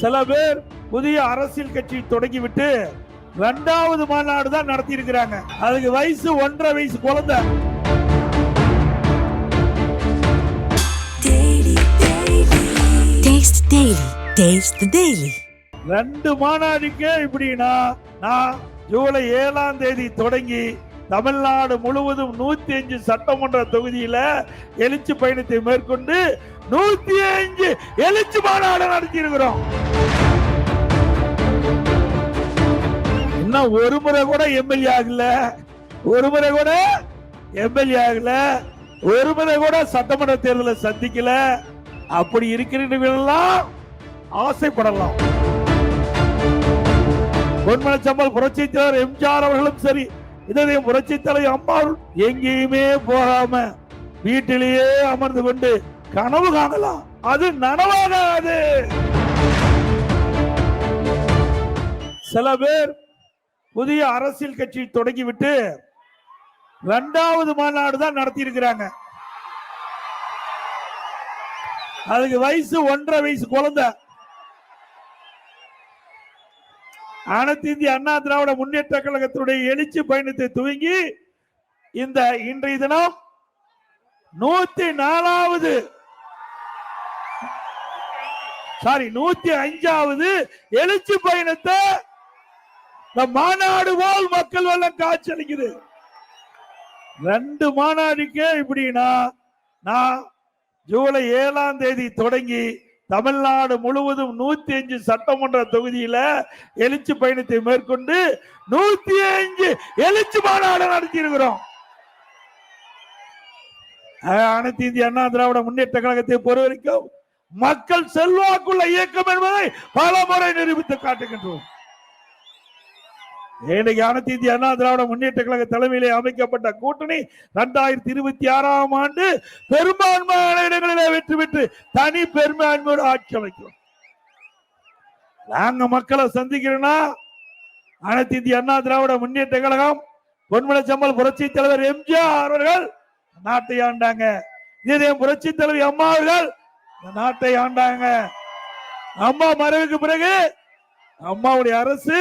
சில பேர் புதிய அரசியல் கட்சி தொடங்கிவிட்டு ரெண்டாவது மாநாடு தான் நடத்தி இருக்கிறாங்க அதுக்கு வயசு ஒன்றரை வயசு குழந்தை Taste Daily. Taste the Daily. ரெண்டு மாநாடுக்கே இப்படின்னா நான் ஜூலை ஏழாம் தேதி தொடங்கி தமிழ்நாடு முழுவதும் நூத்தி அஞ்சு சட்டமன்ற தொகுதியில எழுச்சி பயணத்தை மேற்கொண்டு நூத்தி அஞ்சு எழுச்சி மாநாடு நடத்தி இருக்கிறோம் ஆனா ஒரு முறை கூட எம்எல்ஏ ஆகல. ஒரு முறை கூட எம்எல்ஏ ஆகல. ஒரு முறை கூட சட்டமன்ற தேர்தலை சந்திக்கல. அப்படி இருக்கிறவர்களெல்லாம் ஆசைப்படலாம். பொன்மனச்சம்பல் புரட்சி தலைவர் எம்ஜிஆர் அவர்களும் சரி இதே புரட்சி தலைவர் அம்மா எங்கேயுமே போகாம வீட்டிலேயே அமர்ந்து கொண்டு கனவு காணலாம். அது நனவாகாது. சில பேர் புதிய அரசியல் கட்சி தொடங்கிவிட்டு ரெண்டாவது மாநாடு தான் நடத்தி இருக்கிறாங்க அதுக்கு வயசு ஒன்றரை வயசு குழந்தை. அனைத்து இந்திய அண்ணா திராவிட முன்னேற்ற கழகத்தினுடைய எழுச்சி பயணத்தை துவங்கி இந்த இன்றைய தினம் நூத்தி நாலாவது சாரி நூத்தி அஞ்சாவது எழுச்சி பயணத்தை மாநாடு போல் மக்கள் வெள்ளம் காய்ச்சலிக்குது ரெண்டு மாநாடுக்கே இப்படின்னா நான் ஜூலை ஏழாம் தேதி தொடங்கி தமிழ்நாடு முழுவதும் நூத்தி அஞ்சு சட்டமன்ற தொகுதியில எழுச்சி பயணத்தை மேற்கொண்டு நூத்தி அஞ்சு எழுச்சி மாநாடு நடத்தியிருக்கிறோம். அனைத்து இந்திய அண்ணா திராவிட முன்னேற்ற கழகத்தை பொறுத்தவரைக்கும் மக்கள் செல்வாக்குள்ள இயக்கம் என்பதை பல முறை நிரூபித்து காட்டுகின்றோம். இன்னைக்கு அனைத்து இந்திய அண்ணா திராவிட முன்னேற்ற கழக தலைமையிலே அமைக்கப்பட்ட கூட்டணி இரண்டாயிரத்தி இருபத்தி ஆறாம் ஆண்டு பெரும்பான்மையான இடங்களிலே வெற்றி பெற்று தனி பெரும்பான்மையோடு ஆட்சி அமைக்கிறோம். நாங்க மக்களை சந்திக்கிறோம்னா அனைத்து இந்திய அண்ணா திராவிட முன்னேற்ற கழகம் பொன்மனச்சம்பல் புரட்சி தலைவர் எம்ஜிஆர் அவர்கள் நாட்டை ஆண்டாங்க. இதே புரட்சி தலைவி அம்மா அவர்கள் நாட்டை ஆண்டாங்க. அம்மா மறைவுக்கு பிறகு அம்மாவுடைய அரசு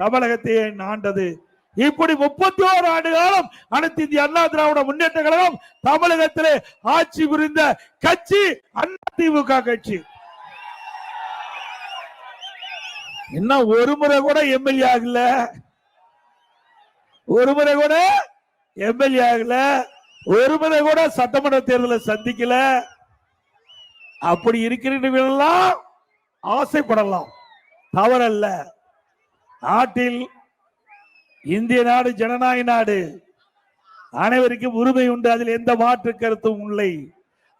தமிழகத்தை ஆண்டது இப்படி முப்பத்தி ஓரு ஆண்டு காலம் அனைத்து இந்திய அண்ணா திராவிட முன்னேற்ற கழகம் தமிழகத்திலே ஆட்சி புரிந்த கட்சி அண்ணா திமுக கட்சி. இன்னும் ஒரு முறை கூட எம்எல்ஏ ஆகல? ஒரு முறை கூட எம்எல்ஏ ஆகல? ஒரு முறை கூட சட்டமன்ற தேர்தலை சந்திக்கல? அப்படி இருக்கிறவர்களெல்லாம் ஆசைப்படலாம். தவறல்ல. நாட்டில் இந்திய நாடு ஜனநாயக நாடு அனைவருக்கும் உரிமை உண்டு. அதில் எந்த மாற்று கருத்தும் இல்லை.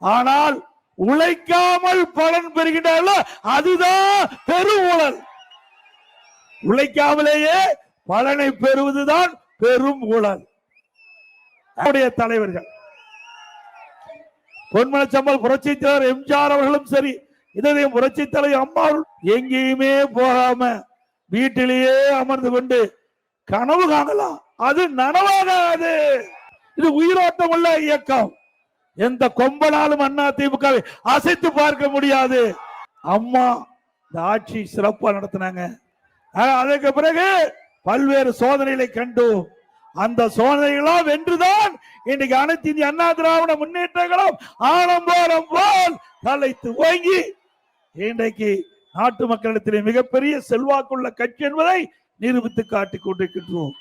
ஆனால் உழைக்காமல் பலன் பெறுகின்றார்களோ அதுதான் பெரும் ஊழல். உழைக்காமலேயே பலனை பெறுவதுதான் பெரும் ஊழல். நம்முடைய தலைவர்கள் பொன்மனச்சம்பல் புரட்சி தலைவர் எம்ஜிஆர் அவர்களும் சரி இதனையும் புரட்சி தலைவர் அம்மா எங்கேயுமே போகாம வீட்டிலேயே அமர்ந்து கொண்டு கனவு காணலாம். அது நனவாகாது. இது உயிரோட்டம் உள்ள இயக்கம். எந்த கொம்பனாலும் அண்ணா திமுக அசைத்து பார்க்க முடியாது. அம்மா இந்த ஆட்சி சிறப்பா நடத்தினாங்க. அதுக்கு பிறகு பல்வேறு சோதனைகளை கண்டோம். அந்த சோதனைகளாம் வென்றுதான் இன்னைக்கு அனைத்து இந்திய அண்ணா திராவிட முன்னேற்றங்களும் ஆலம்போரம் போல் தலைத்து ஓங்கி இன்றைக்கு நாட்டு மக்களிடத்திலே மிகப்பெரிய செல்வாக்குள்ள கட்சி என்பதை நிரூபித்து காட்டிக் கொண்டிருக்கின்றோம்.